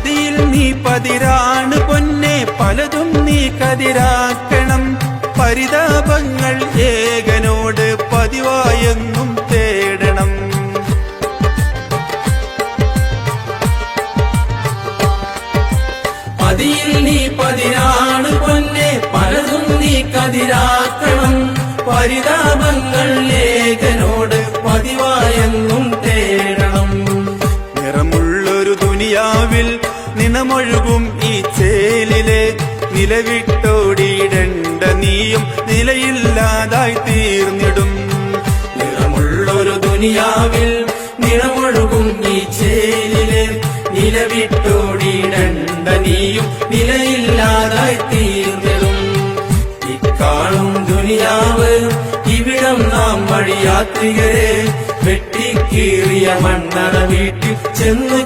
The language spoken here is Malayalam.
പതിയിൽ നീ പതിരാണ് പൊന്നെ പലതും നീ കതിരാക്കണം. പരിതാപങ്ങൾ ഏകനോട് പതിവായെന്നും തേടണം. പതിയിൽ നീ പതിരാണ് പൊന്നെ പലതും നീ കതിരാക്കണം. പരിതാപങ്ങൾ ഏകനോട് പതിവായെന്നും തേടണം. നിറമുള്ളൊരു ദുനിയാവിൽ നിണമൊഴുകും ഈ ചേലിലെ നിലവിട്ടോടിയിടണ്ട നീയും നിലയില്ലാതായി തീർന്നിടും. നിറമുള്ളൊരു ദുനിയാവിൽ നിറമൊഴുകും ഈ ചേലിലെ നിലവിട്ടോടിയിടണ്ട നീയും നിലയില്ലാതായി തീർന്നിടും. ഇക്കാണും ദുനിയാവ് ഇവിടം നാം വഴിയാത്രികരെ വെട്ടിക്കീറിയ മണ്ണറ വീട്ടിൽ ചെന്ന്